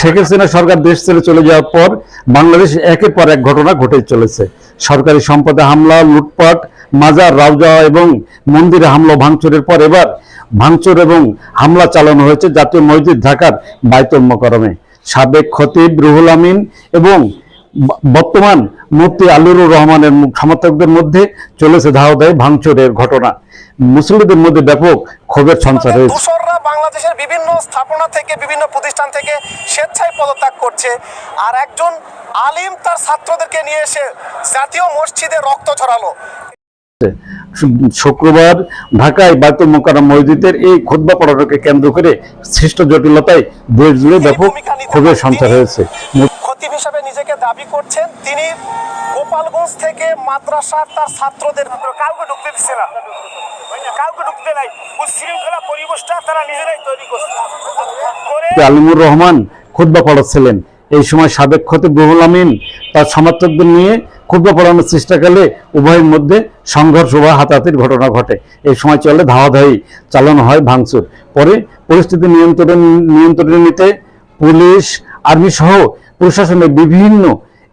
শেখ হাসিনা সরকার দেশ ছেড়ে চলে যাওয়ার পর বাংলাদেশ একের পর এক ঘটনা ঘটে চলেছে। সরকারি সম্পদে হামলা, লুটপাট, মাজার রাউজা এবং মন্দিরে হামলা ভাঙচুরের পর এবার ভাঙচুর এবং হামলা চালানো হয়েছে জাতীয় মসজিদ ঢাকার বায়তম্য মোকরমে সাবেক খতিব রুহুল আমিন এবং বর্তমান মুফতি আলুরুর রহমানের সমর্থকদের মধ্যে চলেছে ধাওদায় ভাঙচুরের ঘটনা। মুসলিমদের মধ্যে ব্যাপক ক্ষোভের সঞ্চার হয়েছে। বাংলাদেশের বিভিন্ন স্থাপনা থেকে বিভিন্ন প্রতিষ্ঠান থেকে স্বেচ্ছায় পদত্যাগ করছে। আর একজন আলিম তার ছাত্রদেরকে নিয়ে এসে জাতীয় মসজিদে রক্ত ঝরালো। শুক্রবার ঢাকায় বাইতুল মোকাররম মসজিদের এই খুতবা পড়ানোকে কেন্দ্র করে সৃষ্ট জটিলতায় দেশ জুড়ে ব্যাপক ক্ষোভের সঞ্চার হয়েছে। খতিব হিসাবে নিজেকে দাবি করছেন। তিনি গোপালগঞ্জ থেকে মাদ্রাসার তার ছাত্রদের কাউকে ঢুকতে দিচ্ছে না। কাউকে ঢুকতে নাই। ওই শৃঙ্খলা পরিবেশটা তারা নিজেরাই তৈরি করছে। করে আলিমুর রহমান খুতবা পড়াচ্ছিলেন। এই সময় সাবেক খতিব আমিন তার সমর্থকদের নিয়ে খুতবা পড়ানোর চেষ্টাকালে উভয়ের মধ্যে সংঘর্ষ বা হাতাহাতির ঘটনা ঘটে। এই সময় চলে ধাওয়াধাই, চালানো হয় ভাঙচুর। পরে পরিস্থিতি নিয়ন্ত্রণ নিয়ন্ত্রণে নিতে পুলিশ, আর্মি সহ প্রশাসনের বিভিন্ন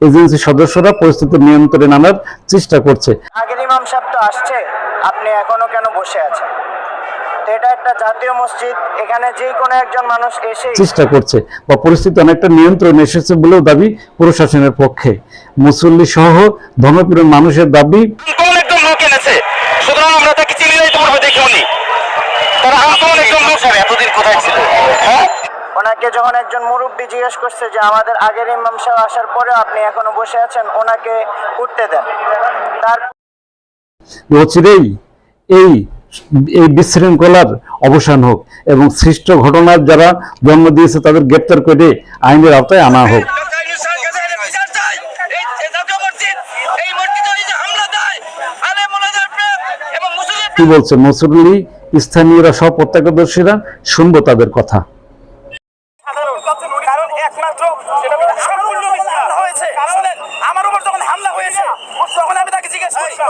এজেন্সির সদস্যরা পরিস্থিতি নিয়ন্ত্রণে আনার চেষ্টা করছে। আগের ইমাম সাহেব তো আসছে আপনি এখনও কেন বসে আছেন? এটা একটা জাতীয় মসজিদ এখানে যে কোনো একজন মানুষ এসে চেষ্টা করছে বা পরিস্থিতি অনেকটা নিয়ন্ত্রণে এসেছে বলেও দাবি প্রশাসনের পক্ষে। মুসল্লি সহ ধর্মপ্রিয় মানুষের দাবি আন্দোলন একজন লোক এনেছে? সুতরাং আমরা তাকে চিনি নাই তোমার দেখে উনি তারা আন্দোলন একজন লোক এতদিন কোথায় ছিল? হ্যাঁ? ওনাকে যখন একজন মুরব্বী জিজ্ঞেস করছে যে আমাদের আগের ইমাম সাহেব আসার পরে আপনি এখনও বসে আছেন, ওনাকে উঠতে দেন। তার অচিরেই এই এই বিশৃঙ্খলার অবসান হোক এবং সৃষ্ট ঘটনার যারা জন্ম দিয়েছে তাদের গ্রেপ্তার করে আইনের আওতায় আনা হোক। কি বলছে? মুসল্লি, স্থানীয়রা সব প্রত্যক্ষদর্শীরা শুনব তাদের কথা কারণ একমাত্র সম্পূর্ণ মিথ্যা হয়েছে শুনেন আমার উপর যখন হামলা হয়েছে তখন আমি তাকে জিজ্ঞেস করছিলাম